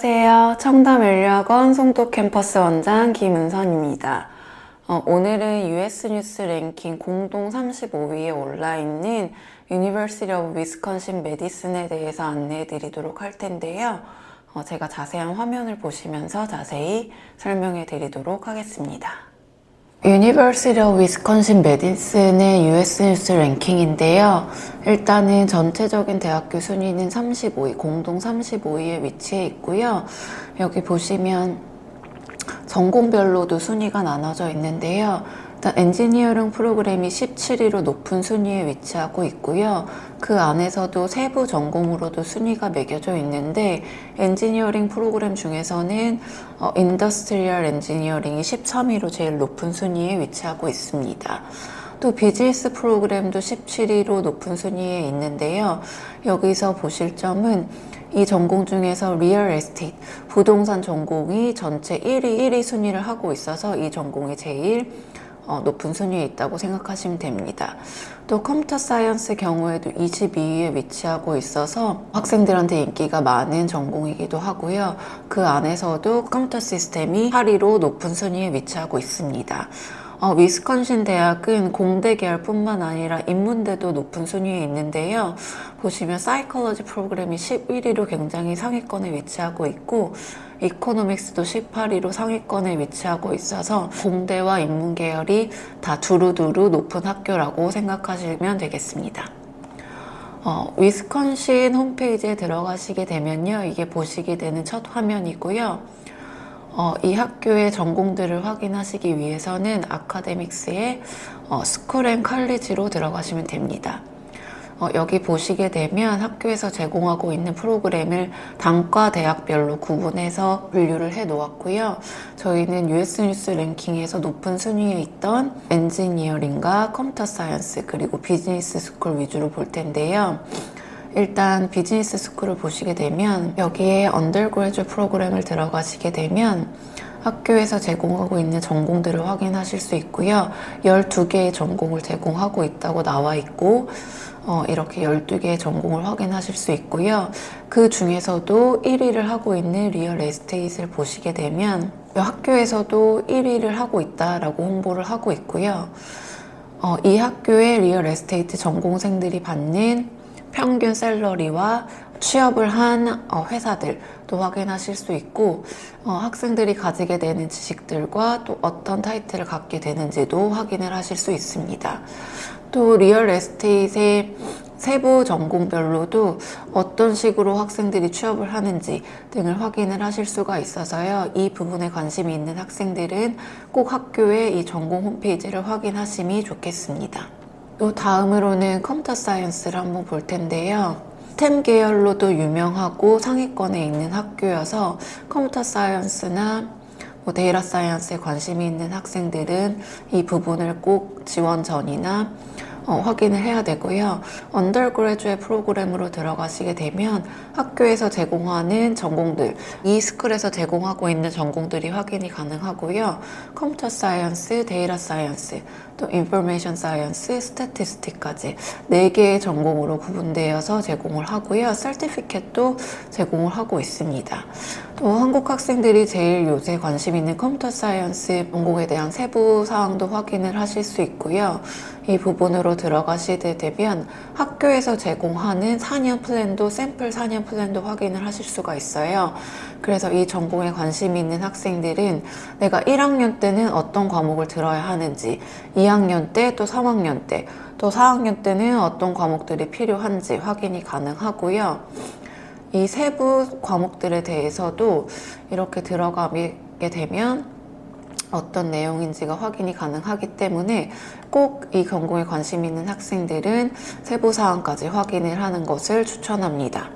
안녕하세요. 청담연료학원 송도 캠퍼스 원장 김은선입니다. 어, 오늘은 US 뉴스 랭킹 공동 35위에 올라 있는 University of Wisconsin Madison에 대해서 안내해 드리도록 할 텐데요. 어, 제가 자세한 화면을 보시면서 자세히 설명해 드리도록 하겠습니다. Of Wisconsin Madison의 US 뉴스 랭킹인데요. 일단은 전체적인 대학교 순위는 35위, 공동 35위에 위치해 있고요. 여기 보시면 전공별로도 순위가 나눠져 있는데요. 일단 엔지니어링 프로그램이 17위로 높은 순위에 위치하고 있고요. 그 안에서도 세부 전공으로도 순위가 매겨져 있는데 엔지니어링 프로그램 중에서는 어, 인더스트리얼 엔지니어링이 13위로 제일 높은 순위에 위치하고 있습니다. 또 비즈니스 프로그램도 17위로 높은 순위에 있는데요. 여기서 보실 점은 이 전공 중에서 리얼 에스테이트, 부동산 전공이 전체 1위, 1위 순위를 하고 있어서 이 전공이 제일 어, 높은 순위에 있다고 생각하시면 됩니다. 또 컴퓨터 사이언스 경우에도 22위에 위치하고 있어서 학생들한테 인기가 많은 전공이기도 하고요. 그 안에서도 컴퓨터 시스템이 8위로 높은 순위에 위치하고 있습니다. 어, 위스콘신 대학은 공대 계열뿐만 아니라 인문대도 높은 순위에 있는데요. 보시면 사이콜로지 프로그램이 11위로 굉장히 상위권에 위치하고 있고 이코노믹스도 18위로 상위권에 위치하고 있어서 공대와 인문 계열이 다 두루두루 높은 학교라고 생각하시면 되겠습니다. 어, 위스콘신 홈페이지에 들어가시게 되면요. 이게 보시게 되는 첫 화면이고요. 어, 이 학교의 전공들을 확인하시기 위해서는 아카데믹스의 어, 스쿨 앤 칼리지로 들어가시면 됩니다. 어, 여기 보시게 되면 학교에서 제공하고 있는 프로그램을 단과 대학별로 구분해서 분류를 해 놓았고요. 저희는 US 뉴스 랭킹에서 높은 순위에 있던 엔지니어링과 컴퓨터 사이언스 그리고 비즈니스 스쿨 위주로 볼 텐데요. 일단 비즈니스 스쿨을 보시게 되면 여기에 언더그레주 프로그램을 들어가시게 되면 학교에서 제공하고 있는 전공들을 확인하실 수 있고요. 12개의 전공을 제공하고 있다고 나와 있고 어, 이렇게 12개의 전공을 확인하실 수 있고요. 그 중에서도 1위를 하고 있는 리얼 에스테이트를 보시게 되면 이 학교에서도 1위를 하고 있다라고 홍보를 하고 있고요. 어, 이 학교의 리얼 에스테이트 전공생들이 받는 평균 샐러리와 취업을 한 어, 회사들도 확인하실 수 있고 어, 학생들이 가지게 되는 지식들과 또 어떤 타이틀을 갖게 되는지도 확인을 하실 수 있습니다. 또 리얼 에스테이트의 세부 전공별로도 어떤 식으로 학생들이 취업을 하는지 등을 확인을 하실 수가 있어서요. 이 부분에 관심이 있는 학생들은 꼭 학교의 이 전공 홈페이지를 확인하심이 좋겠습니다. 또 다음으로는 컴퓨터 사이언스를 한번 볼 텐데요. 스템 계열로도 유명하고 상위권에 있는 학교여서 컴퓨터 사이언스나 뭐 데이터 사이언스에 관심이 있는 학생들은 이 부분을 꼭 지원 전이나 어, 확인을 해야 되고요. 언더그레주의 프로그램으로 들어가시게 되면 학교에서 제공하는 전공들, 이 스쿨에서 제공하고 있는 전공들이 확인이 가능하고요. 컴퓨터 사이언스, 데이터 사이언스, 또 인포메이션 사이언스, 스태티스틱까지 4개의 전공으로 구분되어서 제공을 하고요. 설티피켓도 제공을 하고 있습니다. 또 한국 학생들이 제일 요새 관심 있는 컴퓨터 사이언스 전공에 대한 세부 사항도 확인을 하실 수 있고요. 이 부분으로 들어가시게 되면 학교에서 제공하는 4년 플랜도 샘플 4년 플랜도 확인을 하실 수가 있어요. 그래서 이 전공에 관심이 있는 학생들은 내가 1학년 때는 어떤 과목을 들어야 하는지, 2 학년 때 또 3학년 때, 또 4학년 때는 어떤 과목들이 필요한지 확인이 가능하고요. 이 세부 과목들에 대해서도 이렇게 들어가게 되면 어떤 내용인지가 확인이 가능하기 때문에 꼭이 전공에 관심 있는 학생들은 세부 사항까지 확인을 하는 것을 추천합니다.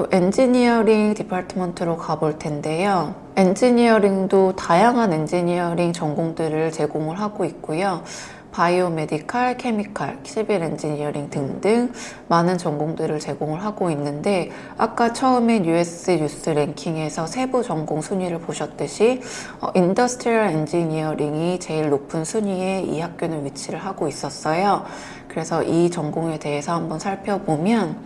또 엔지니어링 디파트먼트로 가볼 텐데요. 엔지니어링도 다양한 엔지니어링 전공들을 제공을 하고 있고요. 바이오메디칼, 케미칼, 시빌 엔지니어링 등등 많은 전공들을 제공을 하고 있는데 아까 처음에 US 뉴스 랭킹에서 세부 전공 순위를 보셨듯이 어, 인더스트리얼 엔지니어링이 제일 높은 순위에 이 학교는 위치를 하고 있었어요. 그래서 이 전공에 대해서 한번 살펴보면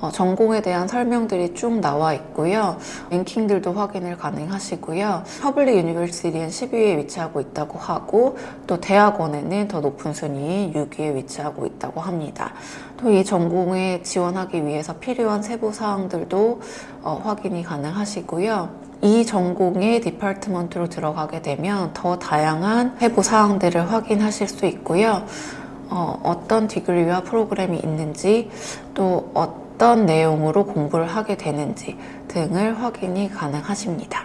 어, 전공에 대한 설명들이 쭉 나와 있고요. 랭킹들도 확인을 가능하시고요. 퍼블릭 유니버시티는 10위에 위치하고 있다고 하고 또 대학원에는 더 높은 순위 6위에 위치하고 있다고 합니다. 또 이 전공에 지원하기 위해서 필요한 세부 사항들도 어, 확인이 가능하시고요. 이 전공의 디파트먼트로 들어가게 되면 더 다양한 세부 사항들을 확인하실 수 있고요. 어, 어떤 디그리와 프로그램이 있는지 또 어 떤 내용으로 공부를 하게 되는지 등을 확인이 가능하십니다.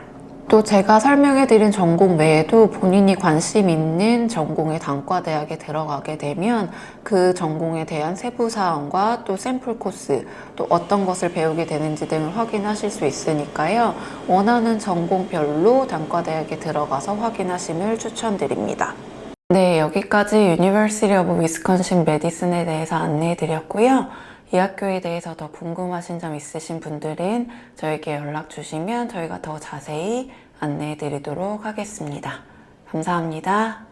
또 제가 설명해드린 전공 외에도 본인이 관심 있는 전공의 단과대학에 들어가게 되면 그 전공에 대한 세부 사항과 또 샘플 코스, 또 어떤 것을 배우게 되는지 등을 확인하실 수 있으니까요. 원하는 전공별로 단과대학에 들어가서 확인하심을 추천드립니다. 네, 여기까지 유니버시티 오브 위스콘신 메디슨에 대해서 안내해 드렸고요. 이 학교에 대해서 더 궁금하신 점 있으신 분들은 저에게 연락 주시면 저희가 더 자세히 안내해 드리도록 하겠습니다. 감사합니다.